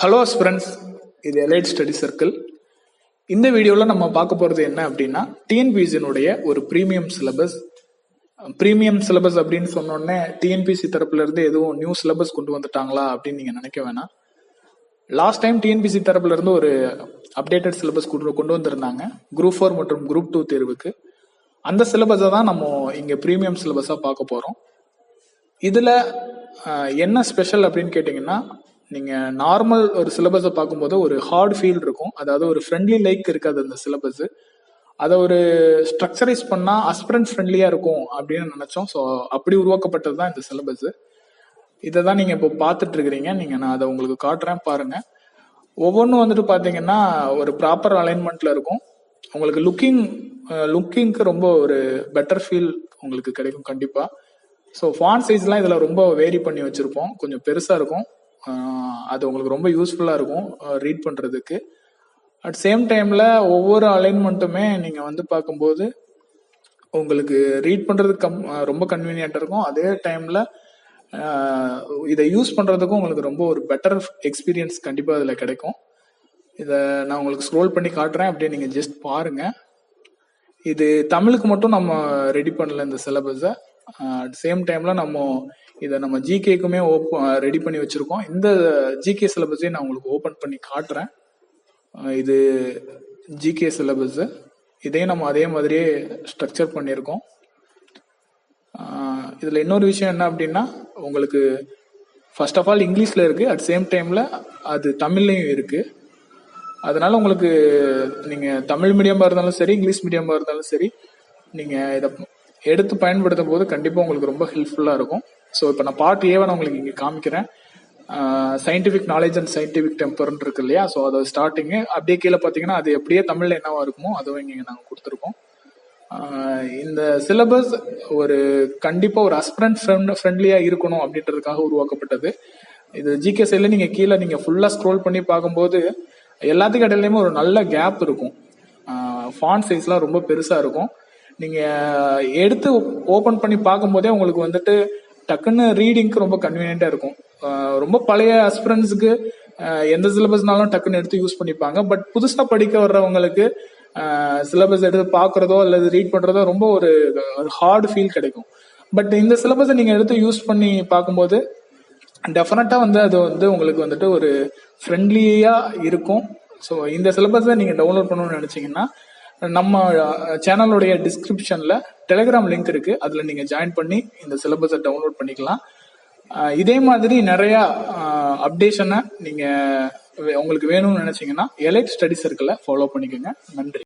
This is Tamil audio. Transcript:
ஹலோ ஃப்ரெண்ட்ஸ் இது எலைட் ஸ்டடி சர்க்கிள் இந்த வீடியோவில் நம்ம பார்க்க போகிறது என்ன அப்படின்னா டிஎன்பிசியினுடைய ஒரு ப்ரீமியம் சிலபஸ் ப்ரீமியம் சிலபஸ் அப்படின்னு சொன்னோடனே டிஎன்பிசி தரப்புலேருந்து எதுவும் நியூ சிலபஸ் கொண்டு வந்துட்டாங்களா அப்படின்னு நீங்கள் நினைக்க வேணாம். லாஸ்ட் டைம் டிஎன்பிசி தரப்புலேருந்து ஒரு அப்டேட்டட் சிலபஸ் கொண்டு கொண்டு வந்திருந்தாங்க. குரூப் ஃபோர் மற்றும் குரூப் டூ தேர்வுக்கு. அந்த சிலபஸை தான் நம்ம இங்கே ப்ரீமியம் சிலபஸாக பார்க்க போகிறோம் இதில் என்ன ஸ்பெஷல் அப்படின்னு கேட்டிங்கன்னா நீங்கள் நார்மல் ஒரு சிலபஸை பார்க்கும்போது ஒரு ஹார்ட் ஃபீல் இருக்கும். அதாவது ஒரு ஃப்ரெண்ட்லி லைக் இருக்காது அந்த சிலபஸ் அதை ஒரு ஸ்ட்ரக்சரைஸ் பண்ணால் அஸ்பிரண்ட் ஃப்ரெண்ட்லியாக இருக்கும் அப்படின்னு நினச்சோம். ஸோ அப்படி உருவாக்கப்பட்டது தான் இந்த சிலபஸ் இதை தான் நீங்கள் இப்போ பார்த்துட்டு இருக்கிறீங்க. நீங்கள் நான் அதை உங்களுக்கு காட்டுறேன் பாருங்கள் ஒவ்வொன்றும் வந்துட்டு பார்த்தீங்கன்னா ஒரு ப்ராப்பர் அலைன்மெண்ட்ல இருக்கும். உங்களுக்கு லுக்கிங் லுக்கிங்க்கு ரொம்ப ஒரு பெட்டர் ஃபீல் உங்களுக்கு கிடைக்கும் கண்டிப்பாக ஸோ ஃபான் சைஸ்லாம் இதில் ரொம்ப வேரி பண்ணி வச்சுருப்போம். கொஞ்சம் பெருசாக இருக்கும். அது உங்களுக்கு ரொம்ப யூஸ்ஃபுல்லாக இருக்கும் ரீட் பண்ணுறதுக்கு அட் சேம் டைமில் ஒவ்வொரு அலைன்மெண்ட்டுமே நீங்கள் வந்து பார்க்கும்போது உங்களுக்கு ரீட் பண்ணுறதுக்கு கம் ரொம்ப கன்வீனியண்ட்டாக இருக்கும். அதே டைமில் இதை யூஸ் பண்ணுறதுக்கும் உங்களுக்கு ரொம்ப ஒரு பெட்டர் எக்ஸ்பீரியன்ஸ் கண்டிப்பாக அதில் கிடைக்கும். இதை நான் உங்களுக்கு ஸ்க்ரோல் பண்ணி காட்டுறேன். அப்படியே நீங்கள் ஜஸ்ட் பாருங்கள் இது தமிழுக்கு மட்டும் நம்ம ரெடி பண்ணல இந்த சிலபஸை அட் சேம் டைமில் நம்ம இதை நம்ம ஜிகேக்குமே ஓப்பன் ரெடி பண்ணி வச்சிருக்கோம். இந்த ஜிகே சிலபஸையும் நான் உங்களுக்கு ஓப்பன் பண்ணி காட்டுறேன். இது ஜிகே சிலபஸ் இதையும் நம்ம அதே மாதிரியே ஸ்ட்ரக்சர் பண்ணியிருக்கோம். இதில் இன்னொரு விஷயம் என்ன அப்படின்னா உங்களுக்கு ஃபர்ஸ்ட் ஆஃப் ஆல் இங்கிலீஷில் இருக்குது அட் சேம் டைமில் அது தமிழ்லையும் இருக்குது அதனால உங்களுக்கு நீங்கள் தமிழ் மீடியமாக இருந்தாலும் சரி இங்கிலீஷ் மீடியமாக இருந்தாலும் சரி நீங்கள் இதை எடுத்து பயன்படுத்தும் போது கண்டிப்பாக உங்களுக்கு ரொம்ப ஹெல்ப்ஃபுல்லாக இருக்கும். ஸோ இப்போ நான் பார்ட் ஏவை நான் உங்களுக்கு இங்கே காமிக்கிறேன். சயின்டிஃபிக் நாலேஜ் அண்ட் சயின்டிஃபிக் டெம்பர்னு இருக்கு இல்லையா? ஸோ அது ஸ்டார்டிங்கு அப்படியே கீழே பார்த்தீங்கன்னா அது எப்படியே தமிழில் என்னவா இருக்குமோ அதுவும் இங்கே நாங்கள் கொடுத்துருக்கோம். இந்த சிலபஸ் ஒரு கண்டிப்பாக ஒரு அஸ்பிரண்ட் ஃப்ரெண்ட்லியாக இருக்கணும் அப்படின்றதுக்காக உருவாக்கப்பட்டது. இது ஜிகே சைடில் நீங்கள் கீழே நீங்கள் ஃபுல்லாக ஸ்க்ரோல் பண்ணி பார்க்கும்போது எல்லாத்துக்கும் இடையிலையுமே ஒரு நல்ல கேப் இருக்கும். ஃபான் சைஸ்லாம் ரொம்ப பெருசாக இருக்கும். நீங்கள் எடுத்து ஓப்பன் பண்ணி பார்க்கும்போதே உங்களுக்கு வந்துட்டு டக்குன்னு ரீடிங்க்கு ரொம்ப கன்வீனியண்ட்டாக இருக்கும். ரொம்ப பழைய அஸ்பிரன்ஸுக்கு எந்த சிலபஸ்னாலும் டக்குன்னு எடுத்து யூஸ் பண்ணிப்பாங்க. பட் புதுசா படிக்க வர்றவங்களுக்கு சிலபஸ் எடுத்து பார்க்குறதோ அல்லது ரீட் பண்றதோ ரொம்ப ஒரு ஹார்டு ஃபீல் கிடைக்கும். பட் இந்த சிலபஸை நீங்க எடுத்து யூஸ் பண்ணி பார்க்கும்போது டெஃபினட்டா வந்து அது வந்து உங்களுக்கு வந்துட்டு ஒரு ஃப்ரெண்ட்லியா இருக்கும். ஸோ இந்த சிலபஸை நீங்க டவுன்லோட் பண்ணணும்னு நினைச்சீங்கன்னா நம்ம சேனலுடைய டிஸ்கிரிப்ஷன்ல டெலிகிராம் லிங்க் இருக்கு. அதுல நீங்க ஜாயின் பண்ணி இந்த சிலபஸை டவுன்லோட் பண்ணிக்கலாம். இதே மாதிரி நிறைய அப்டேஷனை நீங்க வே- உங்களுக்கு வேணும்னு நினைச்சீங்கன்னா எலைட் ஸ்டடி சர்க்கிளை ஃபாலோ பண்ணிக்கோங்க. நன்றி.